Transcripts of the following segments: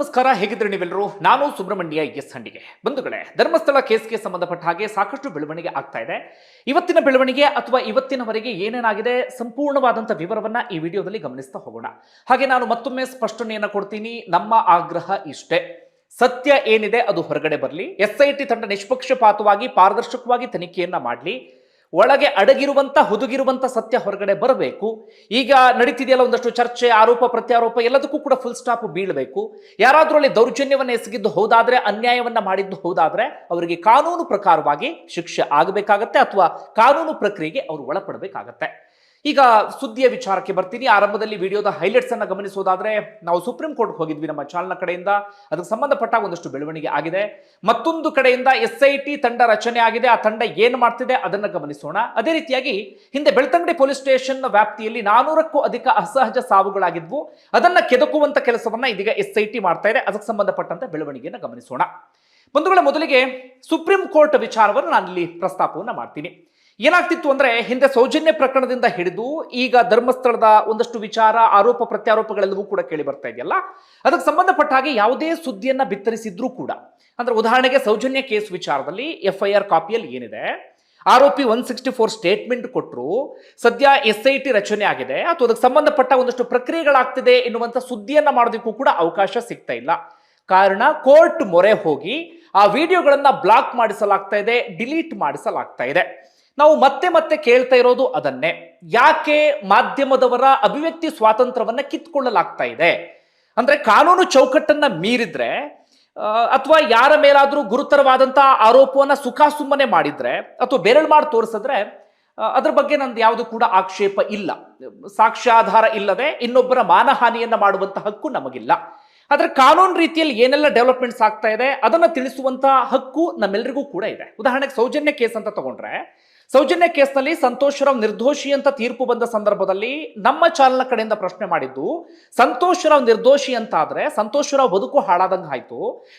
ನಮಸ್ಕಾರ ಹೇಗಿದ್ರೆ ನೀವೆಲ್ಲರೂ? ನಾನು ಸುಬ್ರಹ್ಮಣ್ಯ ಎಸ್ ಹಂಡಿಗೆ. ಬಂಧುಗಳೇ, ಧರ್ಮಸ್ಥಳ ಕೇಸ್ಗೆ ಸಂಬಂಧಪಟ್ಟ ಹಾಗೆ ಸಾಕಷ್ಟು ಬೆಳವಣಿಗೆ ಆಗ್ತಾ ಇದೆ. ಇವತ್ತಿನ ಬೆಳವಣಿಗೆ ಅಥವಾ ಇವತ್ತಿನವರೆಗೆ ಏನೇನಾಗಿದೆ ಸಂಪೂರ್ಣವಾದಂಥ ವಿವರವನ್ನ ಈ ವಿಡಿಯೋದಲ್ಲಿ ಗಮನಿಸ್ತಾ ಹೋಗೋಣ. ಹಾಗೆ ನಾನು ಮತ್ತೊಮ್ಮೆ ಸ್ಪಷ್ಟನೆಯನ್ನ ಕೊಡ್ತೀನಿ, ನಮ್ಮ ಆಗ್ರಹ ಇಷ್ಟೇ. ಸತ್ಯ ಏನಿದೆ ಅದು ಹೊರಗಡೆ ಬರಲಿ. ಎಸ್ ಐ ಟಿ ತಂಡ ನಿಷ್ಪಕ್ಷಪಾತವಾಗಿ ಪಾರದರ್ಶಕವಾಗಿ ತನಿಖೆಯನ್ನ ಮಾಡಲಿ. ಒಳಗೆ ಅಡಗಿರುವಂತ, ಹುದುಗಿರುವಂತ ಸತ್ಯ ಹೊರಗಡೆ ಬರಬೇಕು. ಈಗ ನಡೀತಿದೆಯಲ್ಲ ಒಂದಷ್ಟು ಚರ್ಚೆ, ಆರೋಪ, ಪ್ರತ್ಯಾರೋಪ ಎಲ್ಲದಕ್ಕೂ ಕೂಡ ಫುಲ್ ಸ್ಟಾಪ್ ಬೀಳಬೇಕು. ಯಾರಾದರೂ ಅಲ್ಲಿ ದೌರ್ಜನ್ಯವನ್ನು ಎಸಗಿದ್ದು ಹೌದಾದ್ರೆ, ಅನ್ಯಾಯವನ್ನ ಮಾಡಿದ್ದು ಹೌದಾದ್ರೆ, ಅವರಿಗೆ ಕಾನೂನು ಪ್ರಕಾರವಾಗಿ ಶಿಕ್ಷೆ ಆಗಬೇಕಾಗತ್ತೆ ಅಥವಾ ಕಾನೂನು ಪ್ರಕ್ರಿಯೆಗೆ ಅವರು ಒಳಪಡಬೇಕಾಗತ್ತೆ. ಈಗ ಸುದ್ದಿಯ ವಿಚಾರಕ್ಕೆ ಬರ್ತೀನಿ. ಆರಂಭದಲ್ಲಿ ವಿಡಿಯೋದ ಹೈಲೈಟ್ಸ್ ಅನ್ನ ಗಮನಿಸೋದಾದ್ರೆ, ನಾವು ಸುಪ್ರೀಂ ಕೋರ್ಟ್ಗೆ ಹೋಗಿದ್ವಿ ನಮ್ಮ ಚಾಲನ ಕಡೆಯಿಂದ. ಅದಕ್ಕೆ ಸಂಬಂಧಪಟ್ಟ ಒಂದಷ್ಟು ಬೆಳವಣಿಗೆ ಆಗಿದೆ. ಮತ್ತೊಂದು ಕಡೆಯಿಂದ ಎಸ್ ಐ ಟಿ ತಂಡ ರಚನೆ ಆಗಿದೆ. ಆ ತಂಡ ಏನು ಮಾಡ್ತಿದೆ ಅದನ್ನ ಗಮನಿಸೋಣ. ಅದೇ ರೀತಿಯಾಗಿ ಹಿಂದೆ ಬೆಳ್ತಂಗಡಿ ಪೊಲೀಸ್ ಸ್ಟೇಷನ್ ವ್ಯಾಪ್ತಿಯಲ್ಲಿ ನಾನೂರಕ್ಕೂ ಅಧಿಕ ಅಸಹಜ ಸಾವುಗಳಾಗಿದ್ವು. ಅದನ್ನ ಕೆದಕುವಂತ ಕೆಲಸವನ್ನ ಇದೀಗ ಎಸ್ ಐ ಟಿ ಮಾಡ್ತಾ ಇದೆ. ಅದಕ್ಕೆ ಸಂಬಂಧಪಟ್ಟಂತ ಬೆಳವಣಿಗೆಯನ್ನು ಗಮನಿಸೋಣ. ಬಂಧುಗಳ ಮೊದಲಿಗೆ ಸುಪ್ರೀಂ ಕೋರ್ಟ್ ವಿಚಾರವನ್ನು ನಾನಿಲ್ಲಿ ಪ್ರಸ್ತಾಪವನ್ನು ಮಾಡ್ತೀನಿ. ಏನಾಗ್ತಿತ್ತು ಅಂದ್ರೆ ಹಿಂದೆ ಸೌಜನ್ಯ ಪ್ರಕರಣದಿಂದ ಹಿಡಿದು ಈಗ ಧರ್ಮಸ್ಥಳದ ಒಂದಷ್ಟು ವಿಚಾರ, ಆರೋಪ, ಪ್ರತ್ಯಾರೋಪಗಳೆಲ್ಲವೂ ಕೂಡ ಕೇಳಿ ಬರ್ತಾ ಇದೆಯಲ್ಲ? ಅದಕ್ಕೆ ಸಂಬಂಧಪಟ್ಟ ಹಾಗೆ ಯಾವುದೇ ಸುದ್ದಿಯನ್ನ ಬಿತ್ತರಿಸಿದ್ರೂ ಕೂಡ, ಅಂದ್ರೆ ಉದಾಹರಣೆಗೆ ಸೌಜನ್ಯ ಕೇಸ್ ವಿಚಾರದಲ್ಲಿ ಎಫ್ ಐ ಆರ್ ಕಾಪಿಯಲ್ಲಿ ಏನಿದೆ? ಆರೋಪಿ ಒನ್ ಸಿಕ್ಸ್ಟಿ ಫೋರ್ ಸ್ಟೇಟ್ಮೆಂಟ್ ಕೊಟ್ಟರು ಸದ್ಯ ಎಸ್ ಐ ಟಿ ರಚನೆ ಆಗಿದೆ, ಅಥವಾ ಅದಕ್ಕೆ ಸಂಬಂಧಪಟ್ಟ ಒಂದಷ್ಟು ಪ್ರಕ್ರಿಯೆಗಳಾಗ್ತಿದೆ ಎನ್ನುವಂತ ಸುದ್ದಿಯನ್ನ ಮಾಡೋದಕ್ಕೂ ಕೂಡ ಅವಕಾಶ ಸಿಗ್ತಾ ಇಲ್ಲ. ಕಾರಣ, ಕೋರ್ಟ್ ಮೊರೆ ಹೋಗಿ ಆ ವಿಡಿಯೋಗಳನ್ನ ಬ್ಲಾಕ್ ಮಾಡಿಸಲಾಗ್ತಾ ಇದೆ, ಡಿಲೀಟ್ ಮಾಡಿಸಲಾಗ್ತಾ ಇದೆ. ನಾವು ಮತ್ತೆ ಮತ್ತೆ ಕೇಳ್ತಾ ಇರೋದು ಅದನ್ನೇ. ಯಾಕೆ ಮಾಧ್ಯಮದವರ ಅಭಿವ್ಯಕ್ತಿ ಸ್ವಾತಂತ್ರ್ಯವನ್ನ ಕಿತ್ಕೊಳ್ಳಲಾಗ್ತಾ ಇದೆ? ಅಂದ್ರೆ ಕಾನೂನು ಚೌಕಟ್ಟನ್ನ ಮೀರಿದ್ರೆ ಅಥವಾ ಯಾರ ಮೇಲಾದ್ರೂ ಗುರುತರವಾದಂತ ಆರೋಪವನ್ನ ಸುಖ ಸುಮ್ಮನೆ ಮಾಡಿದ್ರೆ, ಅಥವಾ ಬೆರಳು ಮಾಡಿ ತೋರಿಸಿದ್ರೆ ಅದ್ರ ಬಗ್ಗೆ ನಂದು ಯಾವುದು ಕೂಡ ಆಕ್ಷೇಪ ಇಲ್ಲ. ಸಾಕ್ಷ್ಯಾಧಾರ ಇಲ್ಲದೆ ಇನ್ನೊಬ್ಬರ ಮಾನಹಾನಿಯನ್ನ ಮಾಡುವಂತ ಹಕ್ಕು ನಮಗಿಲ್ಲ. ಆದ್ರೆ ಕಾನೂನು ರೀತಿಯಲ್ಲಿ ಏನೆಲ್ಲ ಡೆವಲಪ್ಮೆಂಟ್ಸ್ ಆಗ್ತಾ ಇದೆ, ಅದನ್ನ ತಿಳಿಸುವಂತಹ ಹಕ್ಕು ನಮ್ಮೆಲ್ಲರಿಗೂ ಕೂಡ ಇದೆ. ಉದಾಹರಣೆಗೆ ಸೌಜನ್ಯ ಕೇಸ್ ಅಂತ ತಗೊಂಡ್ರೆ ಸೌಜನ್ಯ ಕೇಸ್ನಲ್ಲಿ ಸಂತೋಷ್ ರಾವ್ ನಿರ್ದೋಷಿ ಅಂತ ತೀರ್ಪು ಬಂದ ಸಂದರ್ಭದಲ್ಲಿ ನಮ್ಮ ಚಾಲನ ಕಡೆಯಿಂದ ಪ್ರಶ್ನೆ ಮಾಡಿದ್ದು, ಸಂತೋಷ್ ರಾವ್ ನಿರ್ದೋಷಿ ಅಂತ ಆದ್ರೆ ಸಂತೋಷ್ ರಾವ್ ಬದುಕು ಹಾಳಾದಂಗೆ ಆಯ್ತು.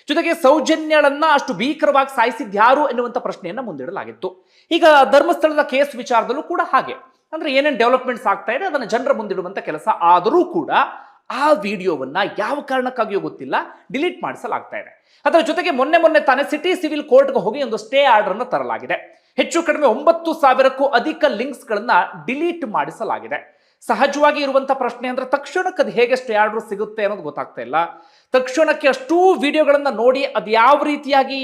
ಜೊತೆಗೆ ಸೌಜನ್ಯಳನ್ನ ಅಷ್ಟು ಭೀಕರವಾಗಿ ಸಾಯಿಸಿದ್ಯಾರು ಯಾರು ಎನ್ನುವಂತ ಪ್ರಶ್ನೆಯನ್ನ ಮುಂದಿಡಲಾಗಿತ್ತು. ಈಗ ಧರ್ಮಸ್ಥಳದ ಕೇಸ್ ವಿಚಾರದಲ್ಲೂ ಕೂಡ ಹಾಗೆ. ಅಂದ್ರೆ ಏನೇನು ಡೆವಲಪ್ಮೆಂಟ್ಸ್ ಆಗ್ತಾ ಇದೆ, ಅದನ್ನ ಜನರ ಮುಂದಿಡುವಂತ ಕೆಲಸ ಆದರೂ ಕೂಡ ಆ ವಿಡಿಯೋವನ್ನ ಯಾವ ಕಾರಣಕ್ಕಾಗಿಯೂ ಗೊತ್ತಿಲ್ಲ, ಡಿಲೀಟ್ ಮಾಡಿಸಲಾಗ್ತಾ ಇದೆ. ಅದರ ಜೊತೆಗೆ ಮೊನ್ನೆ ಮೊನ್ನೆ ತಾನೇ ಸಿಟಿ ಸಿವಿಲ್ ಕೋರ್ಟ್ಗೆ ಹೋಗಿ ಒಂದು ಸ್ಟೇ ಆರ್ಡರ್ ಅನ್ನು ತರಲಾಗಿದೆ. ಹೆಚ್ಚು ಕಡಿಮೆ ಒಂಬತ್ತು ಸಾವಿರಕ್ಕೂ ಅಧಿಕ ಲಿಂಕ್ಸ್ ಗಳನ್ನ ಡಿಲೀಟ್ ಮಾಡಿಸಲಾಗಿದೆ. ಸಹಜವಾಗಿ ಇರುವಂತ ಪ್ರಶ್ನೆ ಅಂದ್ರೆ ತಕ್ಷಣಕ್ಕೆ ಅದು ಹೇಗೆ ಸ್ಟೇ ಆರ್ಡರ್ ಸಿಗುತ್ತೆ ಅನ್ನೋದು ಗೊತ್ತಾಗ್ತಾ ಇಲ್ಲ. ತಕ್ಷಣಕ್ಕೆ ಅಷ್ಟೂ ವಿಡಿಯೋಗಳನ್ನು ನೋಡಿ ಅದು ಯಾವ ರೀತಿಯಾಗಿ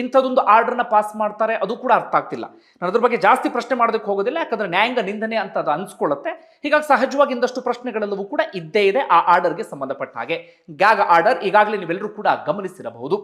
ಇಂಥದ್ದೊಂದು ಆರ್ಡರ್ನ ಪಾಸ್ ಮಾಡ್ತಾರೆ ಅದು ಕೂಡ ಅರ್ಥ ಆಗ್ತಿಲ್ಲ. ನಾನು ಅದ್ರ ಬಗ್ಗೆ ಜಾಸ್ತಿ ಪ್ರಶ್ನೆ ಮಾಡೋದಕ್ಕೆ ಹೋಗೋದಿಲ್ಲ, ಯಾಕಂದ್ರೆ ನ್ಯಾಯಾಂಗ ನಿಂದನೆ ಅಂತ ಅದು ಅನ್ಸ್ಕೊಳ್ಳುತ್ತೆ. ಹೀಗಾಗಿ ಸಹಜವಾಗಿ ಇಂದಷ್ಟು ಪ್ರಶ್ನೆಗಳೆಲ್ಲವೂ ಕೂಡ ಇದ್ದೇ ಇದೆ ಆ ಆರ್ಡರ್ಗೆ ಸಂಬಂಧಪಟ್ಟ ಹಾಗೆ. ಗಾಗ ಆರ್ಡರ್, ಈಗಾಗಲೇ ನೀವೆಲ್ಲರೂ ಕೂಡ ಗಮನಿಸಿರಬಹುದು.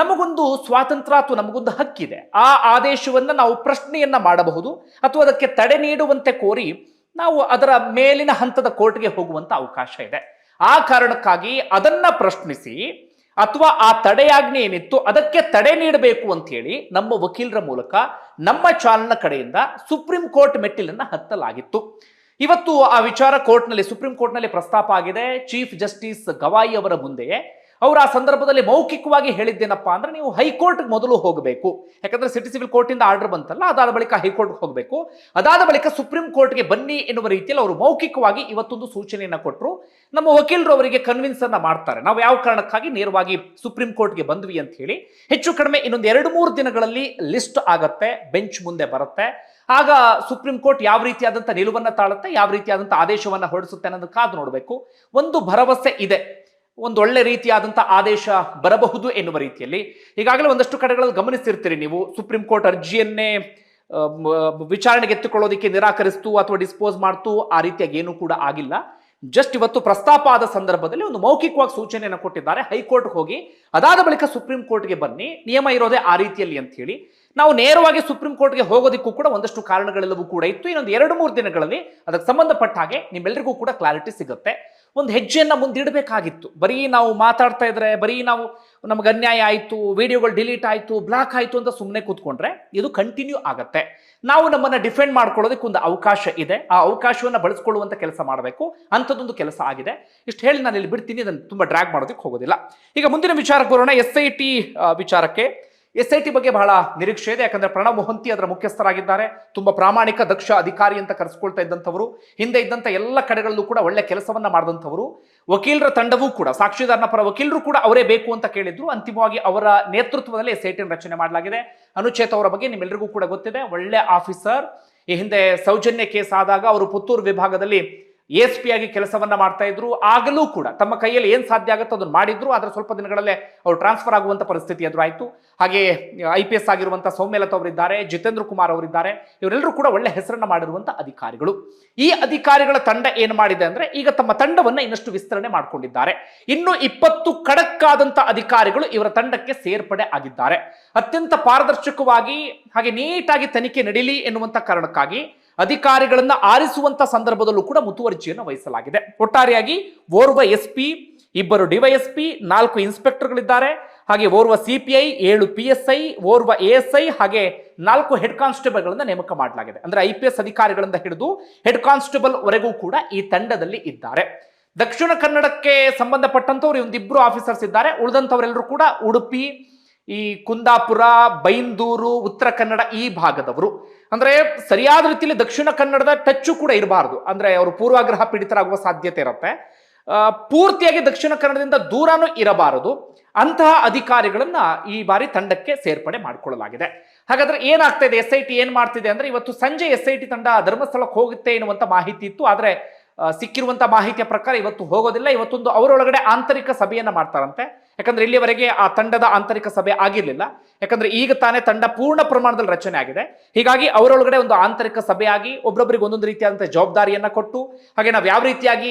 ನಮಗೊಂದು ಸ್ವಾತಂತ್ರ್ಯ ಅಥವಾ ನಮಗೊಂದು ಹಕ್ಕಿದೆ ಆ ಆದೇಶವನ್ನ ನಾವು ಪ್ರಶ್ನೆಯನ್ನ ಮಾಡಬಹುದು ಅಥವಾ ಅದಕ್ಕೆ ತಡೆ ನೀಡುವಂತೆ ಕೋರಿ ನಾವು ಅದರ ಮೇಲಿನ ಹಂತದ ಕೋರ್ಟ್ಗೆ ಹೋಗುವಂತ ಅವಕಾಶ ಇದೆ. ಆ ಕಾರಣಕ್ಕಾಗಿ ಅದನ್ನ ಪ್ರಶ್ನಿಸಿ ಅಥವಾ ಆ ತಡೆಯಾಜ್ಞೆ ಏನಿತ್ತು ಅದಕ್ಕೆ ತಡೆ ನೀಡಬೇಕು ಅಂತ ಹೇಳಿ ನಮ್ಮ ವಕೀಲರ ಮೂಲಕ ನಮ್ಮ ಚಾಲನ ಕಡೆಯಿಂದ ಸುಪ್ರೀಂ ಕೋರ್ಟ್ ಮೆಟ್ಟಿಲನ್ನ ಹತ್ತಲಾಗಿತ್ತು. ಇವತ್ತು ಆ ವಿಚಾರ ಕೋರ್ಟ್ನಲ್ಲಿ, ಸುಪ್ರೀಂ ಕೋರ್ಟ್ನಲ್ಲಿ ಪ್ರಸ್ತಾಪ ಆಗಿದೆ. ಚೀಫ್ ಜಸ್ಟಿಸ್ ಗವಾಯಿ ಅವರ ಮುಂದೆಯೇ ಅವರು ಆ ಸಂದರ್ಭದಲ್ಲಿ ಮೌಖಿಕವಾಗಿ ಹೇಳಿದ್ದೇನಪ್ಪಾ ಅಂದ್ರೆ ನೀವು ಹೈಕೋರ್ಟ್ ಮೊದಲು ಹೋಗಬೇಕು. ಯಾಕಂದ್ರೆ ಸಿಟಿ ಸಿವಿಲ್ ಕೋರ್ಟ್ ಇಂದ ಆರ್ಡರ್ ಬಂತಲ್ಲ, ಅದಾದ ಬಳಿಕ ಹೈಕೋರ್ಟ್ ಹೋಗಬೇಕು. ಅದಾದ ಬಳಿಕ ಸುಪ್ರೀಂ ಕೋರ್ಟ್ಗೆ ಬನ್ನಿ ಎನ್ನುವ ರೀತಿಯಲ್ಲಿ ಅವರು ಮೌಖಿಕವಾಗಿ ಇವತ್ತೊಂದು ಸೂಚನೆಯನ್ನ ಕೊಟ್ಟರು ನಮ್ಮ ವಕೀಲರು ಅವರಿಗೆ ಕನ್ವಿನ್ಸ್ ಅನ್ನ ಮಾಡ್ತಾರೆ. ನಾವು ಯಾವ ಕಾರಣಕ್ಕಾಗಿ ನೇರವಾಗಿ ಸುಪ್ರೀಂ ಕೋರ್ಟ್ಗೆ ಬಂದ್ವಿ ಅಂತ ಹೇಳಿ, ಹೆಚ್ಚು ಕಡಿಮೆ ಇನ್ನೊಂದು ಎರಡು ಮೂರು ದಿನಗಳಲ್ಲಿ ಲಿಸ್ಟ್ ಆಗತ್ತೆ ಬೆಂಚ್ ಮುಂದೆ ಬರುತ್ತೆ. ಆಗ ಸುಪ್ರೀಂ ಕೋರ್ಟ್ ಯಾವ ರೀತಿಯಾದಂಥ ನಿಲುವನ್ನ ತಾಳುತ್ತೆ, ಯಾವ ರೀತಿಯಾದಂಥ ಆದೇಶವನ್ನ ಹೊರಡಿಸುತ್ತೆ ಅನ್ನೋದು ಕಾದು ನೋಡಬೇಕು. ಒಂದು ಭರವಸೆ ಇದೆ. ಒಂದು ಒಳ್ಳೆ ರೀತಿಯಾದಂಥ ಆದೇಶ ಬರಬಹುದು ಎನ್ನುವ ರೀತಿಯಲ್ಲಿ ಈಗಾಗಲೇ ಒಂದಷ್ಟು ಕಡೆಗಳಲ್ಲಿ ಗಮನಿಸಿರ್ತೀರಿ ನೀವು ಸುಪ್ರೀಂ ಕೋರ್ಟ್ ಅರ್ಜಿಯನ್ನೇ ವಿಚಾರಣೆಗೆ ಎತ್ತುಕೊಳ್ಳೋದಕ್ಕೆ ನಿರಾಕರಿಸ್ತು ಅಥವಾ ಡಿಸ್ಪೋಸ್ ಮಾಡ್ತು, ಆ ರೀತಿಯಾಗಿ ಏನೂ ಕೂಡ ಆಗಿಲ್ಲ. ಜಸ್ಟ್ ಇವತ್ತು ಪ್ರಸ್ತಾಪ ಆದ ಸಂದರ್ಭದಲ್ಲಿ ಒಂದು ಮೌಖಿಕವಾಗಿ ಸೂಚನೆಯನ್ನು ಕೊಟ್ಟಿದ್ದಾರೆ. ಹೈಕೋರ್ಟ್ ಹೋಗಿ ಅದಾದ ಬಳಿಕ ಸುಪ್ರೀಂ ಕೋರ್ಟ್ಗೆ ಬನ್ನಿ. ನಿಯಮ ಇರೋದೇ ಆ ರೀತಿಯಲ್ಲಿ ಅಂತ ಹೇಳಿ. ನಾವು ನೇರವಾಗಿ ಸುಪ್ರೀಂ ಕೋರ್ಟ್ಗೆ ಹೋಗೋದಕ್ಕೂ ಕೂಡ ಒಂದಷ್ಟು ಕಾರಣಗಳೆಲ್ಲವೂ ಕೂಡ ಇತ್ತು. ಇನ್ನೊಂದು ಎರಡು ಮೂರು ದಿನಗಳಲ್ಲಿ ಅದಕ್ಕೆ ಸಂಬಂಧಪಟ್ಟ ಹಾಗೆ ನಿಮ್ಮೆಲ್ಲರಿಗೂ ಕೂಡ ಕ್ಲಾರಿಟಿ ಸಿಗುತ್ತೆ. ಒಂದು ಹೆಜ್ಜೆಯನ್ನು ಮುಂದಿಡಬೇಕಾಗಿತ್ತು. ಬರೀ ನಾವು ಮಾತಾಡ್ತಾ ಇದ್ರೆ, ಬರೀ ನಾವು ನಮ್ಗೆ ಅನ್ಯಾಯ ಆಯಿತು, ವಿಡಿಯೋಗಳು ಡಿಲೀಟ್ ಆಯಿತು, ಬ್ಲಾಕ್ ಆಯಿತು ಅಂತ ಸುಮ್ಮನೆ ಕೂತ್ಕೊಂಡ್ರೆ ಇದು ಕಂಟಿನ್ಯೂ ಆಗುತ್ತೆ. ನಾವು ನಮ್ಮನ್ನು ಡಿಫೆಂಡ್ ಮಾಡ್ಕೊಳ್ಳೋದಕ್ಕೆ ಒಂದು ಅವಕಾಶ ಇದೆ. ಆ ಅವಕಾಶವನ್ನು ಬಳಸ್ಕೊಳ್ಳುವಂಥ ಕೆಲಸ ಮಾಡಬೇಕು. ಅಂಥದ್ದೊಂದು ಕೆಲಸ ಆಗಿದೆ. ಇಷ್ಟು ಹೇಳಿ ನಾನು ಇಲ್ಲಿ ಬಿಡ್ತೀನಿ. ಅದನ್ನು ತುಂಬ ಡ್ರ್ಯಾಗ್ ಮಾಡೋದಕ್ಕೆ ಹೋಗೋದಿಲ್ಲ. ಈಗ ಮುಂದಿನ ವಿಚಾರಕ್ಕೆ ಬರೋಣ. ಎಸ್ ಐ ಟಿ ವಿಚಾರಕ್ಕೆ. ಎಸ್ ಐ ಟಿ ಬಗ್ಗೆ ಬಹಳ ನಿರೀಕ್ಷೆ ಇದೆ, ಯಾಕಂದ್ರೆ ಪ್ರಣವ್ ಮೊಹಂತಿ ಅದರ ಮುಖ್ಯಸ್ಥರಾಗಿದ್ದಾರೆ. ತುಂಬಾ ಪ್ರಾಮಾಣಿಕ ದಕ್ಷ ಅಧಿಕಾರಿ ಅಂತ ಕರೆಸ್ಕೊಳ್ತಾ ಇದ್ದಂಥವರು, ಹಿಂದೆ ಇದ್ದಂಥ ಎಲ್ಲ ಕಡೆಗಳಲ್ಲೂ ಕೂಡ ಒಳ್ಳೆ ಕೆಲಸವನ್ನ ಮಾಡಿದಂಥವರು. ವಕೀಲರ ತಂಡವೂ ಕೂಡ, ಸಾಕ್ಷಿದಾರನ ಪರ ವಕೀಲರು ಕೂಡ ಅವರೇ ಬೇಕು ಅಂತ ಕೇಳಿದ್ರು. ಅಂತಿಮವಾಗಿ ಅವರ ನೇತೃತ್ವದಲ್ಲಿ ಎಸ್ ಐ ಟಿ ರಚನೆ ಮಾಡಲಾಗಿದೆ. ಅನುಚೇತ್ ಅವರ ಬಗ್ಗೆ ನಿಮ್ಮೆಲ್ಲರಿಗೂ ಕೂಡ ಗೊತ್ತಿದೆ. ಒಳ್ಳೆ ಆಫೀಸರ್. ಈ ಹಿಂದೆ ಸೌಜನ್ಯ ಕೇಸ್ ಆದಾಗ ಅವರು ಪುತ್ತೂರು ವಿಭಾಗದಲ್ಲಿ ಎಸ್ ಪಿ ಆಗಿ ಕೆಲಸವನ್ನ ಮಾಡ್ತಾ ಇದ್ರು, ಆಗಲೂ ಕೂಡ ತಮ್ಮ ಕೈಯಲ್ಲಿ ಏನು ಸಾಧ್ಯ ಆಗುತ್ತೋ ಅದನ್ನು ಮಾಡಿದ್ರು ಅದರ ಸ್ವಲ್ಪ ದಿನಗಳಲ್ಲೇ ಅವರು ಟ್ರಾನ್ಸ್ಫರ್ ಆಗುವಂತ ಪರಿಸ್ಥಿತಿ ಎದುರಾಯಿತು. ಹಾಗೆ ಐ ಪಿ ಎಸ್ ಆಗಿರುವಂಥ ಸೌಮ್ಯಲತಾ ಅವರಿದ್ದಾರೆ, ಜಿತೇಂದ್ರ ಕುಮಾರ್ ಅವರಿದ್ದಾರೆ, ಇವರೆಲ್ಲರೂ ಕೂಡ ಒಳ್ಳೆ ಹೆಸರನ್ನ ಮಾಡಿರುವಂಥ ಅಧಿಕಾರಿಗಳು. ಈ ಅಧಿಕಾರಿಗಳ ತಂಡ ಏನು ಮಾಡಿದೆ ಅಂದ್ರೆ, ಈಗ ತಮ್ಮ ತಂಡವನ್ನ ಇನ್ನಷ್ಟು ವಿಸ್ತರಣೆ ಮಾಡಿಕೊಂಡಿದ್ದಾರೆ. ಇನ್ನು ಇಪ್ಪತ್ತು ಕಡಕ್ಕಾದಂಥ ಅಧಿಕಾರಿಗಳು ಇವರ ತಂಡಕ್ಕೆ ಸೇರ್ಪಡೆ ಆಗಿದ್ದಾರೆ. ಅತ್ಯಂತ ಪಾರದರ್ಶಕವಾಗಿ ಹಾಗೆ ನೀಟಾಗಿ ತನಿಖೆ ನಡೀಲಿ ಎನ್ನುವಂಥ ಕಾರಣಕ್ಕಾಗಿ ಅಧಿಕಾರಿಗಳನ್ನ ಆರಿಸುವಂತ ಸಂದರ್ಭದಲ್ಲೂ ಕೂಡ ಮುತುವರ್ಜಿಯನ್ನು ವಹಿಸಲಾಗಿದೆ. ಒಟ್ಟಾರೆಯಾಗಿ ಓರ್ವ ಎಸ್ ಪಿ ಇಬ್ಬರು ಡಿವೈಎಸ್ಪಿ, ನಾಲ್ಕು ಇನ್ಸ್ಪೆಕ್ಟರ್ಗಳಿದ್ದಾರೆ. ಹಾಗೆ ಓರ್ವ ಸಿಪಿಐ, ಏಳು ಪಿ ಎಸ್ ಐ ಓರ್ವ ಎ ಎಸ್ ಐ ಹಾಗೆ ನಾಲ್ಕು ಹೆಡ್ ಕಾನ್ಸ್ಟೇಬಲ್ಗಳನ್ನ ನೇಮಕ ಮಾಡಲಾಗಿದೆ. ಅಂದ್ರೆ ಐ ಪಿ ಎಸ್ ಅಧಿಕಾರಿಗಳಿಂದ ಹಿಡಿದು ಹೆಡ್ ಕಾನ್ಸ್ಟೇಬಲ್ ವರೆಗೂ ಕೂಡ ಈ ತಂಡದಲ್ಲಿ ಇದ್ದಾರೆ. ದಕ್ಷಿಣ ಕನ್ನಡಕ್ಕೆ ಸಂಬಂಧಪಟ್ಟಂತವ್ರು ಒಂದಿಬ್ರು ಆಫೀಸರ್ಸ್ ಇದ್ದಾರೆ. ಉಳಿದಂಥವರೆಲ್ಲರೂ ಕೂಡ ಉಡುಪಿ ಈ ಕುಂದಾಪುರ, ಬೈಂದೂರು, ಉತ್ತರ ಕನ್ನಡ ಈ ಭಾಗದವರು. ಅಂದ್ರೆ ಸರಿಯಾದ ರೀತಿಯಲ್ಲಿ ದಕ್ಷಿಣ ಕನ್ನಡದ ಟಚ್ಚು ಕೂಡ ಇರಬಾರದು. ಅಂದ್ರೆ ಅವರು ಪೂರ್ವಾಗ್ರಹ ಪೀಡಿತರಾಗುವ ಸಾಧ್ಯತೆ ಇರುತ್ತೆ. ಪೂರ್ತಿಯಾಗಿ ದಕ್ಷಿಣ ಕನ್ನಡದಿಂದ ದೂರನೂ ಇರಬಾರದು. ಅಂತಹ ಅಧಿಕಾರಿಗಳನ್ನ ಈ ಬಾರಿ ತಂಡಕ್ಕೆ ಸೇರ್ಪಡೆ ಮಾಡಿಕೊಳ್ಳಲಾಗಿದೆ. ಹಾಗಾದ್ರೆ ಏನಾಗ್ತಾ ಇದೆ ಎಸ್ ಐ ಟಿ ಏನ್ ಮಾಡ್ತಿದೆ ಅಂದ್ರೆ ಇವತ್ತು ಸಂಜೆ ಎಸ್ ಐ ಟಿ ತಂಡ ಧರ್ಮಸ್ಥಳಕ್ಕೆ ಹೋಗುತ್ತೆ ಎನ್ನುವಂತ ಮಾಹಿತಿ ಇತ್ತು. ಆದ್ರೆ ಸಿಕ್ಕಿರುವಂತ ಮಾಹಿತಿಯ ಪ್ರಕಾರ ಇವತ್ತು ಹೋಗೋದಿಲ್ಲ. ಇವತ್ತೊಂದು ಅವರೊಳಗಡೆ ಆಂತರಿಕ ಸಭೆಯನ್ನ ಮಾಡ್ತಾರಂತೆ. ಯಾಕಂದ್ರೆ ಇಲ್ಲಿವರೆಗೆ ಆ ತಂಡದ ಆಂತರಿಕ ಸಭೆ ಆಗಿರಲಿಲ್ಲ. ಯಾಕಂದ್ರೆ ಈಗ ತಾನೇ ತಂಡ ಪೂರ್ಣ ಪ್ರಮಾಣದಲ್ಲಿ ರಚನೆ ಆಗಿದೆ. ಹೀಗಾಗಿ ಅವರೊಳಗಡೆ ಒಂದು ಆಂತರಿಕ ಸಭೆ ಆಗಿ ಒಬ್ಬೊಬ್ಬರಿಗೆ ಒಂದೊಂದು ರೀತಿಯಾದಂತಹ ಜವಾಬ್ದಾರಿಯನ್ನ ಕೊಟ್ಟು, ಹಾಗೆ ನಾವು ಯಾವ ರೀತಿಯಾಗಿ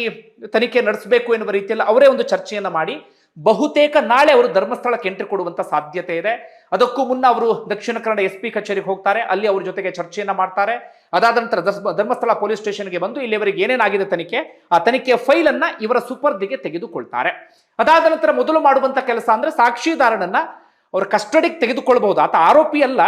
ತನಿಖೆ ನಡೆಸಬೇಕು ಎನ್ನುವ ರೀತಿಯಲ್ಲಿ ಅವರೇ ಒಂದು ಚರ್ಚೆಯನ್ನ ಮಾಡಿ ಬಹುತೇಕ ನಾಳೆ ಅವರು ಧರ್ಮಸ್ಥಳಕ್ಕೆ ಎಂಟ್ರಿ ಕೊಡುವಂತ ಸಾಧ್ಯತೆ ಇದೆ. ಅದಕ್ಕೂ ಮುನ್ನ ಅವರು ದಕ್ಷಿಣ ಕನ್ನಡ ಎಸ್ ಪಿ ಕಚೇರಿಗೆ ಹೋಗ್ತಾರೆ. ಅಲ್ಲಿ ಅವ್ರ ಜೊತೆಗೆ ಚರ್ಚೆಯನ್ನ ಮಾಡ್ತಾರೆ. ಅದಾದ ನಂತರ ಧರ್ಮಸ್ಥಳ ಪೊಲೀಸ್ ಸ್ಟೇಷನ್ಗೆ ಬಂದು ಇಲ್ಲಿವರೆಗೆ ಏನೇನಾಗಿದೆ ತನಿಖೆ, ಆ ತನಿಖೆಯ ಫೈಲ್ ಅನ್ನ ಇವರ ಸುಪರ್ದಿಗೆ ತೆಗೆದುಕೊಳ್ತಾರೆ. ಅದಾದ ನಂತರ ಮೊದಲು ಮಾಡುವಂತ ಕೆಲಸ ಅಂದ್ರೆ ಸಾಕ್ಷಿದಾರನನ್ನ ಅವರ ಕಸ್ಟಡಿಗೆ ತೆಗೆದುಕೊಳ್ಬಹುದು. ಆತ ಆರೋಪಿ ಅಲ್ಲ.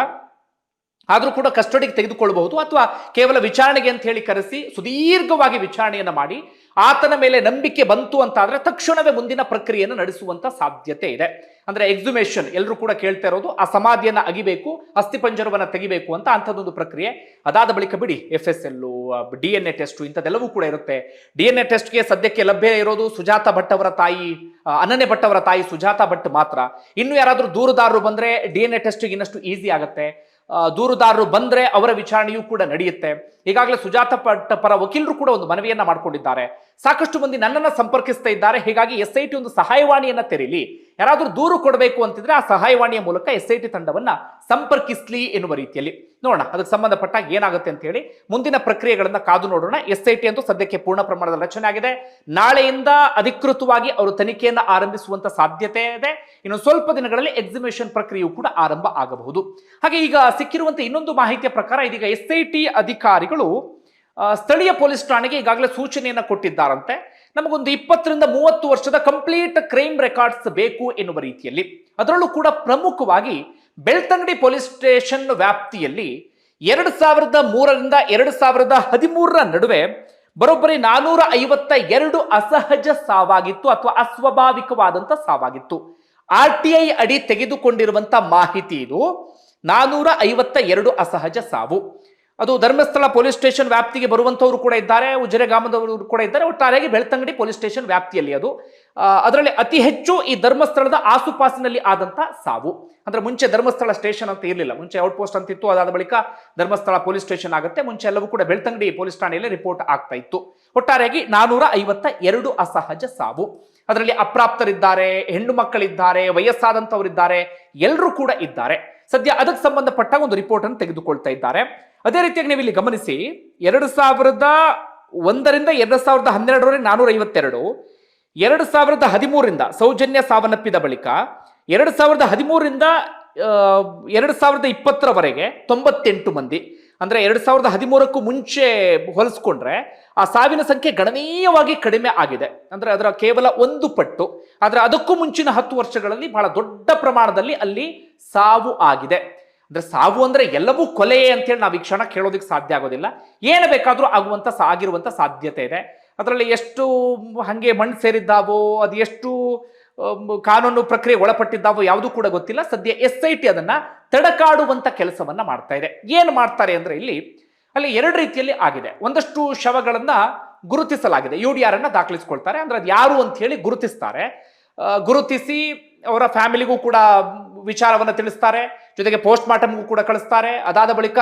ಆದರೂ ಕೂಡ ಕಸ್ಟಡಿಗೆ ತೆಗೆದುಕೊಳ್ಳಬಹುದು ಅಥವಾ ಕೇವಲ ವಿಚಾರಣೆಗೆ ಅಂತ ಹೇಳಿ ಕರೆಸಿ ಸುದೀರ್ಘವಾಗಿ ವಿಚಾರಣೆಯನ್ನ ಮಾಡಿ ಆತನ ಮೇಲೆ ನಂಬಿಕೆ ಬಂತು ಅಂತ ಆದ್ರೆ ತಕ್ಷಣವೇ ಮುಂದಿನ ಪ್ರಕ್ರಿಯೆಯನ್ನು ನಡೆಸುವಂತ ಸಾಧ್ಯತೆ ಇದೆ. ಅಂದ್ರೆ ಎಕ್ಸುಮೇಷನ್ ಎಲ್ಲರೂ ಕೂಡ ಕೇಳ್ತಾ ಇರೋದು, ಆ ಸಮಾಧಿಯನ್ನ ಅಗಿಬೇಕು ಅಸ್ಥಿಪಂಜರವನ್ನು ತೆಗಿಬೇಕು ಅಂತ ಅಂಥದ್ದೊಂದು ಪ್ರಕ್ರಿಯೆ. ಅದಾದ ಬಳಿಕ ಬಿಡಿ F S L D N A test ಇಂಥದ್ದೆಲ್ಲವೂ ಕೂಡ ಇರುತ್ತೆ. ಡಿ ಎನ್ ಎ ಟೆಸ್ಟ್ಗೆ ಸದ್ಯಕ್ಕೆ ಲಭ್ಯ ಇರೋದು ಸುಜಾತ ಭಟ್ ಅವರ ತಾಯಿ ಅನನ್ಯ ಭಟ್ ಅವರ ತಾಯಿ ಸುಜಾತ ಭಟ್ ಮಾತ್ರ. ಇನ್ನು ಯಾರಾದರೂ ದೂರದಾರರು ಬಂದ್ರೆ ಡಿ ಎನ್ ಎ ಟೆಸ್ಟ್ಗೆ ಇನ್ನಷ್ಟು ಈಸಿ ಆಗುತ್ತೆ. ದೂರುದಾರರು ಬಂದ್ರೆ ಅವರ ವಿಚಾರಣೆಯೂ ಕೂಡ ನಡೆಯುತ್ತೆ. ಈಗಾಗಲೇ ಸುಜಾತ ಪಟ್ಟ ಪರ ವಕೀಲರು ಕೂಡ ಒಂದು ಮನವಿಯನ್ನ ಮಾಡಿಕೊಂಡಿದ್ದಾರೆ. ಸಾಕಷ್ಟು ಮಂದಿ ನನ್ನನ್ನು ಸಂಪರ್ಕಿಸ್ತಾ ಇದ್ದಾರೆ. ಹೀಗಾಗಿ ಎಸ್ ಐ ಟಿ ಒಂದು ಸಹಾಯವಾಣಿಯನ್ನ ತೆರೀಲಿ. ಯಾರಾದ್ರೂ ದೂರು ಕೊಡಬೇಕು ಅಂತಿದ್ರೆ ಆ ಸಹಾಯವಾಣಿಯ ಮೂಲಕ ಎಸ್ ಐ ಟಿ ತಂಡವನ್ನು ಸಂಪರ್ಕಿಸಲಿ ಎನ್ನುವ ರೀತಿಯಲ್ಲಿ. ನೋಡೋಣ, ಅದಕ್ಕೆ ಸಂಬಂಧಪಟ್ಟಾಗ ಏನಾಗುತ್ತೆ ಅಂತ ಹೇಳಿ ಮುಂದಿನ ಪ್ರಕ್ರಿಯೆಗಳನ್ನು ಕಾದು ನೋಡೋಣ. ಎಸ್ ಐ ಟಿ ಅಂತೂ ಸದ್ಯಕ್ಕೆ ಪೂರ್ಣ ಪ್ರಮಾಣದ ರಚನೆ ಆಗಿದೆ. ನಾಳೆಯಿಂದ ಅಧಿಕೃತವಾಗಿ ಅವರು ತನಿಖೆಯನ್ನು ಆರಂಭಿಸುವಂತ ಸಾಧ್ಯತೆ ಇದೆ. ಇನ್ನು ಸ್ವಲ್ಪ ದಿನಗಳಲ್ಲಿ ಎಕ್ಸಿಬಿಷನ್ ಪ್ರಕ್ರಿಯೆಯು ಕೂಡ ಆರಂಭ ಆಗಬಹುದು. ಹಾಗೆ ಈಗ ಸಿಕ್ಕಿರುವಂತಹ ಇನ್ನೊಂದು ಮಾಹಿತಿಯ ಪ್ರಕಾರ ಇದೀಗ ಎಸ್ ಐ ಟಿ ಅಧಿಕಾರಿಗಳು ಸ್ಥಳೀಯ ಪೊಲೀಸ್ ಠಾಣೆಗೆ ಈಗಾಗಲೇ ಸೂಚನೆಯನ್ನು ಕೊಟ್ಟಿದ್ದಾರಂತೆ. ನಮಗೊಂದು ಇಪ್ಪತ್ತರಿಂದ ಮೂವತ್ತು ವರ್ಷದ ಕಂಪ್ಲೀಟ್ ಕ್ರೈಮ್ ರೆಕಾರ್ಡ್ಸ್ ಬೇಕು ಎನ್ನುವ ರೀತಿಯಲ್ಲಿ. ಅದರಲ್ಲೂ ಕೂಡ ಪ್ರಮುಖವಾಗಿ ಬೆಳ್ತಂಗಡಿ ಪೊಲೀಸ್ ಸ್ಟೇಷನ್ ವ್ಯಾಪ್ತಿಯಲ್ಲಿ ಎರಡು ಸಾವಿರದ ಮೂರರಿಂದ ಎರಡು ಸಾವಿರದ ಹದಿಮೂರರ ನಡುವೆ ಬರೋಬ್ಬರಿ ನಾನೂರ ಐವತ್ತ ಎರಡು ಅಸಹಜ ಸಾವಾಗಿತ್ತು ಅಥವಾ ಅಸ್ವಾಭಾವಿಕವಾದಂಥ ಸಾವಾಗಿತ್ತು. ಆರ್ ಟಿ ಐ ಅಡಿ ತೆಗೆದುಕೊಂಡಿರುವಂಥ ಮಾಹಿತಿ ಇದು. ನಾನೂರ ಐವತ್ತ ಎರಡು ಅಸಹಜ ಸಾವು. ಅದು ಧರ್ಮಸ್ಥಳ ಪೊಲೀಸ್ ಸ್ಟೇಷನ್ ವ್ಯಾಪ್ತಿಗೆ ಬರುವಂತವರು ಕೂಡ ಇದ್ದಾರೆ ಉಜಿರೆ ಗ್ರಾಮದವರು ಕೂಡ ಇದ್ದಾರೆ, ಒಟ್ಟಾರೆಯಾಗಿ ಬೆಳ್ತಂಗಡಿ ಪೊಲೀಸ್ ಸ್ಟೇಷನ್ ವ್ಯಾಪ್ತಿಯಲ್ಲಿ ಅದು. ಅದರಲ್ಲಿ ಅತಿ ಹೆಚ್ಚು ಈ ಧರ್ಮಸ್ಥಳದ ಆಸುಪಾಸಿನಲ್ಲಿ ಆದಂತ ಸಾವು. ಅಂದ್ರೆ ಮುಂಚೆ ಧರ್ಮಸ್ಥಳ ಸ್ಟೇಷನ್ ಅಂತ ಇರಲಿಲ್ಲ, ಮುಂಚೆ ಔಟ್ ಪೋಸ್ಟ್ ಅಂತ ಅದಾದ ಬಳಿಕ ಧರ್ಮಸ್ಥಳ ಪೊಲೀಸ್ ಸ್ಟೇಷನ್ ಆಗುತ್ತೆ, ಮುಂಚೆ ಎಲ್ಲವೂ ಕೂಡ ಬೆಳ್ತಂಗಡಿ ಪೊಲೀಸ್ ಠಾಣೆಯಲ್ಲಿ ರಿಪೋರ್ಟ್ ಆಗ್ತಾ ಇತ್ತು. ಒಟ್ಟಾರೆಯಾಗಿ ನಾನೂರ ಐವತ್ತ ಎರಡು ಅಸಹಜ ಸಾವು. ಅದರಲ್ಲಿ ಅಪ್ರಾಪ್ತರಿದ್ದಾರೆ, ಹೆಣ್ಣು ಮಕ್ಕಳಿದ್ದಾರೆ ವಯಸ್ಸಾದಂತವರಿದ್ದಾರೆ ಎಲ್ಲರೂ ಕೂಡ ಇದ್ದಾರೆ. ಸದ್ಯ ಅದಕ್ಕೆ ಸಂಬಂಧಪಟ್ಟ ಒಂದು ರಿಪೋರ್ಟ್ ಅನ್ನು ತೆಗೆದುಕೊಳ್ತಾ ಇದ್ದಾರೆ. ಅದೇ ರೀತಿಯಾಗಿ ನೀವು ಇಲ್ಲಿ ಗಮನಿಸಿ, ಎರಡು ಸಾವಿರದ ಒಂದರಿಂದ ಎರಡು ಸಾವಿರದ ಹನ್ನೆರಡರವರೆಗೆ ನಾನೂರ ಐವತ್ತೆರಡು ಎರಡು ಸಾವಿರದ ಹದಿಮೂರರಿಂದ, ಸೌಜನ್ಯ ಸಾವನ್ನಪ್ಪಿದ ಬಳಿಕ, ಎರಡು ಸಾವಿರದ ಹದಿಮೂರರಿಂದ ಎರಡು ಸಾವಿರದ ಇಪ್ಪತ್ತರವರೆಗೆ ತೊಂಬತ್ತೆಂಟು ಮಂದಿ, ಅಂದರೆ ಎರಡು ಸಾವಿರದ ಹದಿಮೂರಕ್ಕೂ ಮುಂಚೆ ಹೊಲಿಸ್ಕೊಂಡ್ರೆ, ಆ ಸಾವಿನ ಸಂಖ್ಯೆ ಗಣನೀಯವಾಗಿ ಕಡಿಮೆ ಆಗಿದೆ. ಅಂದರೆ ಅದರ ಕೇವಲ ಒಂದು ಪಟ್ಟು. ಆದರೆ ಅದಕ್ಕೂ ಮುಂಚಿನ ಹತ್ತು ವರ್ಷಗಳಲ್ಲಿ ಬಹಳ ದೊಡ್ಡ ಪ್ರಮಾಣದಲ್ಲಿ ಅಲ್ಲಿ ಸಾವು ಆಗಿದೆ. ಅಂದ್ರೆ ಸಾವು ಅಂದ್ರೆ ಎಲ್ಲವೂ ಕೊಲೆಯೇ ಅಂತೇಳಿ ನಾವು ಈ ಕ್ಷಣ ಕೇಳೋದಕ್ಕೆ ಸಾಧ್ಯ ಆಗೋದಿಲ್ಲ. ಏನು ಬೇಕಾದರೂ ಆಗುವಂತ ಆಗಿರುವಂಥ ಸಾಧ್ಯತೆ ಇದೆ. ಅದರಲ್ಲಿ ಎಷ್ಟು ಹಂಗೆ ಮಣ್ಣು ಸೇರಿದ್ದಾವೋ, ಅದು ಎಷ್ಟು ಕಾನೂನು ಪ್ರಕ್ರಿಯೆ ಒಳಪಟ್ಟಿದ್ದಾವೋ ಯಾವುದೂ ಕೂಡ ಗೊತ್ತಿಲ್ಲ. ಸದ್ಯ ಎಸ್ ಐ ಟಿ ಅದನ್ನ ತಡಕಾಡುವಂಥ ಕೆಲಸವನ್ನ ಮಾಡ್ತಾ ಇದೆ. ಏನು ಮಾಡ್ತಾರೆ ಅಂದ್ರೆ ಇಲ್ಲಿ, ಅಲ್ಲಿ ಎರಡು ರೀತಿಯಲ್ಲಿ ಆಗಿದೆ. ಒಂದಷ್ಟು ಶವಗಳನ್ನು ಗುರುತಿಸಲಾಗಿದೆ. ಯು ಡಿ ಆರ್ ಅನ್ನು ದಾಖಲಿಸ್ಕೊಳ್ತಾರೆ. ಅಂದ್ರೆ ಅದು ಯಾರು ಅಂತ ಹೇಳಿ ಗುರುತಿಸ್ತಾರೆ. ಗುರುತಿಸಿ ಅವರ ಫ್ಯಾಮಿಲಿಗೂ ಕೂಡ ವಿಚಾರವನ್ನ ತಿಳಿಸ್ತಾರೆ. ಜೊತೆಗೆ ಪೋಸ್ಟ್ ಮಾರ್ಟಮ್ಗೂ ಕೂಡ ಕಳಿಸ್ತಾರೆ. ಅದಾದ ಬಳಿಕ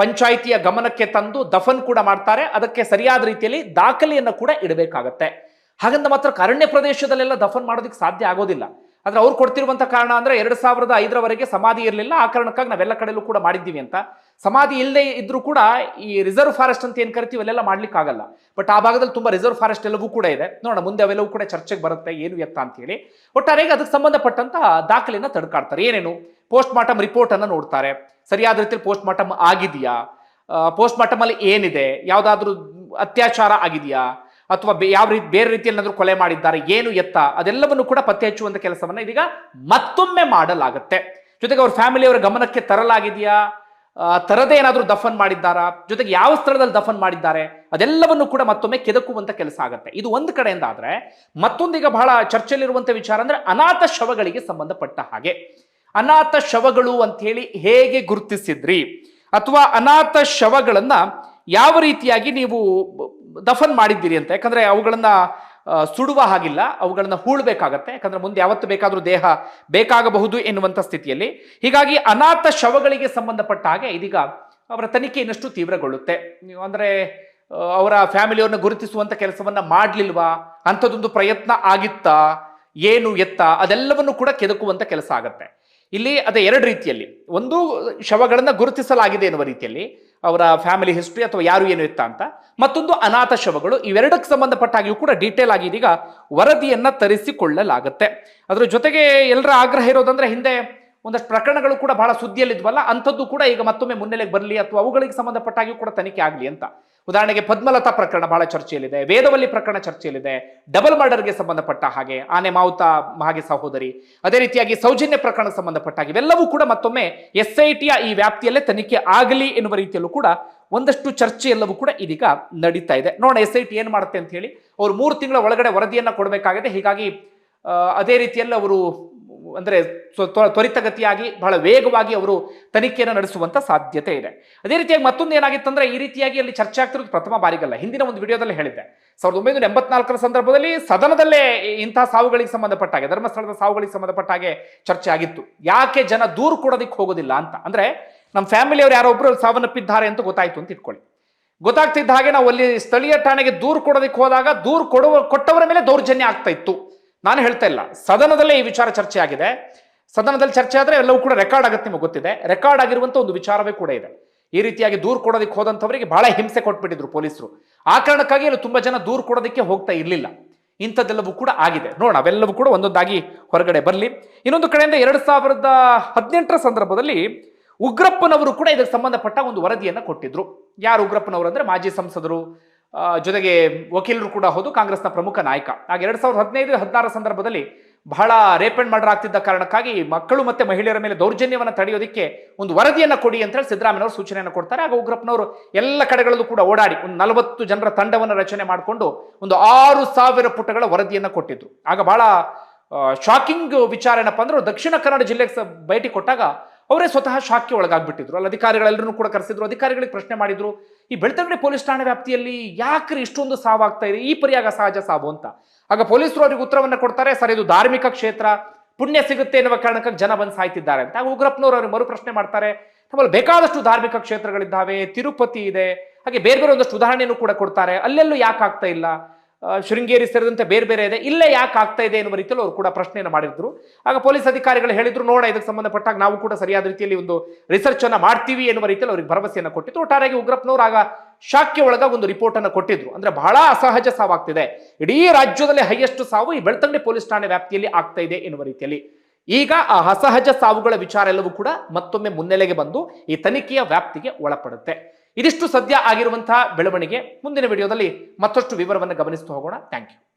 ಪಂಚಾಯಿತಿಯ ಗಮನಕ್ಕೆ ತಂದು ದಫನ್ ಕೂಡ ಮಾಡ್ತಾರೆ. ಅದಕ್ಕೆ ಸರಿಯಾದ ರೀತಿಯಲ್ಲಿ ದಾಖಲೆಯನ್ನು ಕೂಡ ಇಡಬೇಕಾಗತ್ತೆ. ಹಾಗಂತ ಮಾತ್ರ ಅರಣ್ಯ ಪ್ರದೇಶದಲ್ಲೆಲ್ಲ ದಫನ್ ಮಾಡೋದಕ್ಕೆ ಸಾಧ್ಯ ಆಗೋದಿಲ್ಲ. ಆದ್ರೆ ಅವ್ರು ಕೊಡ್ತಿರುವಂತ ಕಾರಣ ಅಂದ್ರೆ ಎರಡ್ ಸಾವಿರದ ಐದರವರೆಗೆ ಸಮಾಧಿ ಇರಲಿಲ್ಲ. ಆ ಕಾರಣಕ್ಕಾಗಿ ನಾವೆಲ್ಲ ಕಡೆಯಲ್ಲೂ ಕೂಡ ಮಾಡಿದ್ದೀವಿ ಅಂತ. ಸಮಾಧಿ ಇಲ್ಲದೆ ಇದ್ರೂ ಕೂಡ ಈ ರಿಸರ್ವ್ ಫಾರೆಸ್ಟ್ ಅಂತ ಏನ್ ಕರಿತೀವಿ ಅಲ್ಲೆಲ್ಲ ಮಾಡ್ಲಿಕ್ಕೆ ಆಗಲ್ಲ ಬಟ್ ಆ ಭಾಗದಲ್ಲಿ ತುಂಬಾ ರಿಸರ್ವ್ ಫಾರೆಸ್ಟ್ ಎಲ್ಲವೂ ಕೂಡ ಇದೆ. ನೋಡೋಣ, ಮುಂದೆ ಅವೆಲ್ಲವೂ ಕೂಡ ಚರ್ಚೆಗೆ ಬರುತ್ತೆ, ಏನು ಎತ್ತ ಅಂತ ಹೇಳಿ. ಒಟ್ಟಾರೆಗೆ ಅದಕ್ಕೆ ಸಂಬಂಧಪಟ್ಟಂತ ದಾಖಲೆಯನ್ನ ತಡ್ಕಾಡ್ತಾರೆ. ಏನೇನು? ಪೋಸ್ಟ್ ಮಾರ್ಟಮ್ ರಿಪೋರ್ಟ್ ಅನ್ನ ನೋಡ್ತಾರೆ. ಸರಿಯಾದ ರೀತಿಯಲ್ಲಿ ಪೋಸ್ಟ್ ಮಾರ್ಟಮ್ ಆಗಿದೆಯಾ? ಪೋಸ್ಟ್ ಮಾರ್ಟಮ್ ಅಲ್ಲಿ ಏನಿದೆ? ಯಾವ್ದಾದ್ರು ಅತ್ಯಾಚಾರ ಆಗಿದೆಯಾ? ಅಥವಾ ಯಾವ ರೀತಿ ಬೇರೆ ರೀತಿಯಲ್ಲಿ ಕೊಲೆ ಮಾಡಿದ್ದಾರೆ, ಏನು ಎತ್ತ, ಅದೆಲ್ಲವನ್ನು ಕೂಡ ಪತ್ತೆ ಹಚ್ಚುವಂತ ಕೆಲಸವನ್ನ ಇದೀಗ ಮತ್ತೊಮ್ಮೆ ಮಾಡಲಾಗುತ್ತೆ. ಜೊತೆಗೆ ಅವ್ರ ಫ್ಯಾಮಿಲಿಯವರ ಗಮನಕ್ಕೆ ತರಲಾಗಿದೆಯಾ? ತರದೇ ಏನಾದರೂ ದಫನ್ ಮಾಡಿದ್ದಾರಾ? ಜೊತೆಗೆ ಯಾವ ಸ್ಥಳದಲ್ಲಿ ದಫನ್ ಮಾಡಿದ್ದಾರೆ? ಅದೆಲ್ಲವನ್ನು ಕೂಡ ಮತ್ತೊಮ್ಮೆ ಕೆದಕುವಂತ ಕೆಲಸ ಆಗುತ್ತೆ. ಇದು ಒಂದು ಕಡೆಯಿಂದ ಆದ್ರೆ, ಮತ್ತೊಂದೀಗ ಬಹಳ ಚರ್ಚೆಯಲ್ಲಿರುವಂತ ವಿಚಾರ ಅಂದ್ರೆ ಅನಾಥ ಶವಗಳಿಗೆ ಸಂಬಂಧಪಟ್ಟ ಹಾಗೆ. ಅನಾಥ ಶವಗಳು ಅಂತ ಹೇಳಿ ಹೇಗೆ ಗುರುತಿಸಿದ್ರಿ? ಅಥವಾ ಅನಾಥ ಶವಗಳನ್ನ ಯಾವ ರೀತಿಯಾಗಿ ನೀವು ದಫನ್ ಮಾಡಿದ್ದೀರಿ ಅಂತ. ಯಾಕಂದ್ರೆ ಅವುಗಳನ್ನು ಸುಡುವ ಹಾಗಿಲ್ಲ. ಅವುಗಳನ್ನ ಹೂಳ್ಬೇಕಾಗತ್ತೆ. ಯಾಕಂದ್ರೆ ಮುಂದೆ ಯಾವತ್ತು ಬೇಕಾದರೂ ದೇಹ ಬೇಕಾಗಬಹುದು ಎನ್ನುವಂಥ ಸ್ಥಿತಿಯಲ್ಲಿ. ಹೀಗಾಗಿ ಅನಾಥ ಶವಗಳಿಗೆ ಸಂಬಂಧಪಟ್ಟ ಹಾಗೆ ಇದೀಗ ಅವರ ತನಿಖೆ ಇನ್ನಷ್ಟು ತೀವ್ರಗೊಳ್ಳುತ್ತೆ. ಅಂದರೆ ಅವರ ಫ್ಯಾಮಿಲಿಯವ್ರನ್ನ ಗುರುತಿಸುವಂತ ಕೆಲಸವನ್ನ ಮಾಡ್ಲಿಲ್ವಾ? ಅಂಥದ್ದೊಂದು ಪ್ರಯತ್ನ ಆಗಿತ್ತಾ? ಏನು ಎತ್ತ? ಅದೆಲ್ಲವನ್ನು ಕೂಡ ಕೆದಕುವಂಥ ಕೆಲಸ ಆಗತ್ತೆ. ಇಲ್ಲಿ ಅದೇ ಎರಡು ರೀತಿಯಲ್ಲಿ. ಒಂದು, ಶವಗಳನ್ನು ಗುರುತಿಸಲಾಗಿದೆ ಎನ್ನುವ ರೀತಿಯಲ್ಲಿ ಅವರ ಫ್ಯಾಮಿಲಿ ಹಿಸ್ಟ್ರಿ ಅಥವಾ ಯಾರು ಏನು ಇತ್ತ ಅಂತ. ಮತ್ತೊಂದು ಅನಾಥ ಶವಗಳು, ಇವೆರಡಕ್ಕೆ ಸಂಬಂಧಪಟ್ಟ ಹಾಗೆಯೂ ಕೂಡ ಡೀಟೇಲ್ ಆಗಿ ಇದೀಗ ವರದಿಯನ್ನ ತರಿಸಿಕೊಳ್ಳಲಾಗುತ್ತೆ. ಅದರ ಜೊತೆಗೆ ಎಲ್ಲರ ಆಗ್ರಹ ಇರೋದಂದ್ರೆ ಹಿಂದೆ ಒಂದಷ್ಟು ಪ್ರಕರಣಗಳು ಕೂಡ ಬಹಳ ಸುದ್ದಿಯಲ್ಲಿದ್ವಲ್ಲ, ಅಂಥದ್ದು ಕೂಡ ಈಗ ಮತ್ತೊಮ್ಮೆ ಮುನ್ನೆಲೆಗೆ ಬರಲಿ ಅಥವಾ ಅವುಗಳಿಗೆ ಸಂಬಂಧಪಟ್ಟಾಗಿಯೂ ಕೂಡ ತನಿಖೆ ಆಗಲಿ ಅಂತ. ಉದಾಹರಣೆಗೆ ಪದ್ಮಲತಾ ಪ್ರಕರಣ ಬಹಳ ಚರ್ಚೆಯಲ್ಲಿದೆ, ವೇದವಲ್ಲಿ ಪ್ರಕರಣ ಚರ್ಚೆಯಲ್ಲಿದೆ ಡಬಲ್ ಮರ್ಡರ್ಗೆ ಸಂಬಂಧಪಟ್ಟ ಹಾಗೆ, ಆನೆ ಮಾವುತ ಹಾಗೆ ಸಹೋದರಿ, ಅದೇ ರೀತಿಯಾಗಿ ಸೌಜನ್ಯ ಪ್ರಕರಣ ಸಂಬಂಧಪಟ್ಟ ಹಾಗೆ, ಇವೆಲ್ಲವೂ ಕೂಡ ಮತ್ತೊಮ್ಮೆ ಎಸ್ ಐ ಟಿಯ ಈ ವ್ಯಾಪ್ತಿಯಲ್ಲೇ ತನಿಖೆ ಆಗಲಿ ಎನ್ನುವ ರೀತಿಯಲ್ಲೂ ಕೂಡ ಒಂದಷ್ಟು ಚರ್ಚೆ ಎಲ್ಲವೂ ಕೂಡ ಇದೀಗ ನಡೀತಾ ಇದೆ. ನೋಡೋಣ ಎಸ್ ಐ ಟಿ ಏನು ಮಾಡುತ್ತೆ ಅಂತ ಹೇಳಿ, ಅವ್ರು ಮೂರು ತಿಂಗಳ ಒಳಗಡೆ ವರದಿಯನ್ನು ಕೊಡಬೇಕಾಗಿದೆ, ಹೀಗಾಗಿ ಅದೇ ರೀತಿಯಲ್ಲಿ ಅವರು ಅಂದ್ರೆ ತ್ವರಿತಗತಿಯಾಗಿ ಬಹಳ ವೇಗವಾಗಿ ಅವರು ತನಿಖೆಯನ್ನು ನಡೆಸುವಂಥ ಸಾಧ್ಯತೆ ಇದೆ. ಅದೇ ರೀತಿಯಾಗಿ ಮತ್ತೊಂದು ಏನಾಗಿತ್ತಂದ್ರೆ ಈ ರೀತಿಯಾಗಿ ಅಲ್ಲಿ ಚರ್ಚೆ ಆಗ್ತಿರೋದು ಪ್ರಥಮ ಬಾರಿಗಲ್ಲ. ಹಿಂದಿನ ಒಂದು ವಿಡಿಯೋದಲ್ಲಿ ಹೇಳಿದ್ದೆ. ಸಾವಿರದ ಒಂಬೈನೂರ ಎಂಬತ್ನಾಲ್ಕರ ಸಂದರ್ಭದಲ್ಲಿ ಸದನದಲ್ಲೇ ಇಂತಹ ಸಾವುಗಳಿಗೆ ಸಂಬಂಧಪಟ್ಟ ಹಾಗೆ ಧರ್ಮಸ್ಥಳದ ಸಾವುಗಳಿಗೆ ಸಂಬಂಧಪಟ್ಟ ಹಾಗೆ ಚರ್ಚೆ ಆಗಿತ್ತು. ಯಾಕೆ ಜನ ದೂರು ಕೊಡೋದಕ್ಕೆ ಹೋಗೋದಿಲ್ಲ ಅಂತ. ಅಂದರೆ ನಮ್ಮ ಫ್ಯಾಮಿಲಿಯವರು ಯಾರೋ ಒಬ್ಬರು ಸಾವನ್ನಪ್ಪಿದ್ದಾರೆ ಅಂತ ಗೊತ್ತಾಯ್ತು ಅಂತ ಇಟ್ಕೊಳ್ಳಿ. ಗೊತ್ತಾಗ್ತಿದ್ದ ಹಾಗೆ ನಾವು ಅಲ್ಲಿ ಸ್ಥಳೀಯ ಠಾಣೆಗೆ ದೂರು ಕೊಡೋದಕ್ಕೆ ಹೋದಾಗ ದೂರು ಕೊಡುವ ಕೊಟ್ಟವರ ಮೇಲೆ ದೌರ್ಜನ್ಯ ಆಗ್ತಾ ಇತ್ತು. ನಾನು ಹೇಳ್ತಾ ಇಲ್ಲ. ಸದನದಲ್ಲೇ ಈ ವಿಚಾರ ಚರ್ಚೆ ಆಗಿದೆ ಸದನದಲ್ಲಿ ಚರ್ಚೆ ಆದರೆ ಎಲ್ಲವೂ ಕೂಡ ರೆಕಾರ್ಡ್ ಆಗುತ್ತೆ ನಿಮಗೆ ಗೊತ್ತಿದೆ. ರೆಕಾರ್ಡ್ ಆಗಿರುವಂತ ಒಂದು ವಿಚಾರವೇ ಕೂಡ ಇದೆ. ಈ ರೀತಿಯಾಗಿ ದೂರು ಕೊಡೋದಕ್ಕೆ ಹೋದಂಥವರಿಗೆ ಬಹಳ ಹಿಂಸೆ ಕೊಟ್ಬಿಟ್ಟಿದ್ರು ಪೊಲೀಸರು. ಆ ಕಾರಣಕ್ಕಾಗಿ ಅಲ್ಲಿ ತುಂಬಾ ಜನ ದೂರು ಕೊಡೋದಕ್ಕೆ ಹೋಗ್ತಾ ಇರಲಿಲ್ಲ. ಇಂಥದ್ದೆಲ್ಲವೂ ಕೂಡ ಆಗಿದೆ. ನೋಡೋಣ, ಅವೆಲ್ಲವೂ ಕೂಡ ಒಂದೊಂದಾಗಿ ಹೊರಗಡೆ ಬರಲಿ. ಇನ್ನೊಂದು ಕಡೆಯಿಂದ ಎರಡು ಸಾವಿರದ ಹದಿನೆಂಟರ ಸಂದರ್ಭದಲ್ಲಿ ಉಗ್ರಪ್ಪನವರು ಕೂಡ ಇದಕ್ಕೆ ಸಂಬಂಧಪಟ್ಟ ಒಂದು ವರದಿಯನ್ನು ಕೊಟ್ಟಿದ್ರು. ಯಾರು ಉಗ್ರಪ್ಪನವರು ಅಂದರೆ ಮಾಜಿ ಸಂಸದರು ಜೊತೆಗೆ ವಕೀಲರು ಕೂಡ ಹೌದು ಕಾಂಗ್ರೆಸ್ನ ಪ್ರಮುಖ ನಾಯಕ. ಆಗ ಎರಡ್ ಸಾವಿರದ ಹದಿನೈದು, ಹದಿನಾರ ಸಂದರ್ಭದಲ್ಲಿ ಬಹಳ ರೇಪ್ ಅಂಡ್ ಮರ್ಡರ್ ಆಗ್ತಿದ್ದ ಕಾರಣಕ್ಕಾಗಿ ಮಕ್ಕಳು ಮತ್ತೆ ಮಹಿಳೆಯರ ಮೇಲೆ ದೌರ್ಜನ್ಯವನ್ನು ತಡೆಯೋದಕ್ಕೆ ಒಂದು ವರದಿಯನ್ನು ಕೊಡಿ ಅಂತ ಹೇಳಿ ಸಿದ್ದರಾಮಯ್ಯವರು ಸೂಚನೆಯನ್ನು ಕೊಡ್ತಾರೆ. ಆಗ ಉಗ್ರಪ್ಪನವರು ಎಲ್ಲ ಕಡೆಗಳಲ್ಲೂ ಕೂಡ ಓಡಾಡಿ ಒಂದು ನಲವತ್ತು ಜನರ ತಂಡವನ್ನು ರಚನೆ ಮಾಡಿಕೊಂಡು ಒಂದು ಆರು ಸಾವಿರ ಪುಟಗಳ ವರದಿಯನ್ನು ಕೊಟ್ಟಿದ್ರು. ಆಗ ಬಹಳ ಶಾಕಿಂಗ್ ವಿಚಾರ ಏನಪ್ಪ ಅಂದ್ರೆ ದಕ್ಷಿಣ ಕನ್ನಡ ಜಿಲ್ಲೆಗೆ ಭೇಟಿ ಕೊಟ್ಟಾಗ ಅವರೇ ಸ್ವತಃ ಶಾಕ್ಗೆ ಒಳಗಾಗ್ಬಿಟ್ಟಿದ್ರು. ಅಲ್ಲಿ ಅಧಿಕಾರಿಗಳೆಲ್ಲರೂ ಕೂಡ ಕರೆಸಿದ್ರು. ಅಧಿಕಾರಿಗಳಿಗೆ ಪ್ರಶ್ನೆ ಮಾಡಿದ್ರು, ಈ ಬೆಳ್ತಂಗಡಿ ಪೊಲೀಸ್ ಠಾಣೆ ವ್ಯಾಪ್ತಿಯಲ್ಲಿ ಯಾಕ್ರಿ ಇಷ್ಟೊಂದು ಸಾವಾಗ್ತಾ ಇದೆ ಈ ಪರಿಯಾಗ ಸಹಜ ಸಾವು ಅಂತ. ಆಗ ಪೊಲೀಸರು ಅವರಿಗೆ ಉತ್ತರವನ್ನು ಕೊಡ್ತಾರೆ, ಸರ್, ಇದು ಧಾರ್ಮಿಕ ಕ್ಷೇತ್ರ, ಪುಣ್ಯ ಸಿಗುತ್ತೆ ಎನ್ನುವ ಕಾರಣಕ್ಕಾಗಿ ಜನ ಬಂದು ಸಾಯ್ತಿದ್ದಾರೆ ಅಂತ. ಆಗ ಉಗ್ರಪ್ಪನವರು ಅವ್ರಿಗೆ ಮರು ಪ್ರಶ್ನೆ ಮಾಡ್ತಾರೆ, ನಮ್ಮಲ್ಲಿ ಬೇಕಾದಷ್ಟು ಧಾರ್ಮಿಕ ಕ್ಷೇತ್ರಗಳಿದ್ದಾವೆ, ತಿರುಪತಿ ಇದೆ, ಹಾಗೆ ಬೇರೆ ಬೇರೆ ಒಂದಷ್ಟು ಉದಾಹರಣೆಯನ್ನು ಕೂಡ ಕೊಡ್ತಾರೆ, ಅಲ್ಲೆಲ್ಲೂ ಯಾಕೆ ಆಗ್ತಾ ಇಲ್ಲ? ಶೃಂಗೇರಿ ಸೇರಿದಂತೆ ಬೇರೆ ಬೇರೆ ಇದೆ. ಇಲ್ಲೇ ಯಾಕೆ ಆಗ್ತಾ ಇದೆ ಎನ್ನುವ ರೀತಿಯಲ್ಲಿ ಅವರು ಕೂಡ ಪ್ರಶ್ನೆಯನ್ನು ಮಾಡಿದ್ರು. ಆಗ ಪೊಲೀಸ್ ಅಧಿಕಾರಿಗಳು ಹೇಳಿದ್ರು, ನೋಡ ಇದಕ್ಕೆ ಸಂಬಂಧಪಟ್ಟಾಗ ನಾವು ಕೂಡ ಸರಿಯಾದ ರೀತಿಯಲ್ಲಿ ಒಂದು ರಿಸರ್ಚ್ ಅನ್ನ ಮಾಡ್ತೀವಿ ಎನ್ನುವ ರೀತಿಯಲ್ಲಿ ಅವರಿಗೆ ಭರವಸೆಯನ್ನು ಕೊಟ್ಟಿತ್ತು ಒಟ್ಟಾರೆಯಾಗಿ ಉಗ್ರಪ್ಪನವರು ಆಗ ಶಾಖೆ ಒಳಗ ಒಂದು ರಿಪೋರ್ಟ್ ಅನ್ನು ಕೊಟ್ಟಿದ್ರು. ಅಂದ್ರೆ ಬಹಳ ಅಸಹಜ ಸಾವಾಗ್ತಿದೆ. ಇಡೀ ರಾಜ್ಯದಲ್ಲಿ ಹೈಯೆಸ್ಟ್ ಸಾವು ಈ ಬೆಳ್ತಂಗಡಿ ಪೊಲೀಸ್ ಠಾಣೆ ವ್ಯಾಪ್ತಿಯಲ್ಲಿ ಆಗ್ತಾ ಇದೆ ಎನ್ನುವ ರೀತಿಯಲ್ಲಿ. ಈಗ ಆ ಅಸಹಜ ಸಾವುಗಳ ವಿಚಾರ ಎಲ್ಲವೂ ಕೂಡ ಮತ್ತೊಮ್ಮೆ ಮುನ್ನೆಲೆಗೆ ಬಂದು ಈ ತನಿಖೆಯ ವ್ಯಾಪ್ತಿಗೆ ಒಳಪಡುತ್ತೆ. ಇದಿಷ್ಟು ಸದ್ಯ ಆಗಿರುವಂತಹ ಬೆಳವಣಿಗೆ. ಮುಂದಿನ ವಿಡಿಯೋದಲ್ಲಿ ಮತ್ತಷ್ಟು ವಿವರವನ್ನು ಗಮನಿಸ್ತಾ ಹೋಗೋಣ. Thank you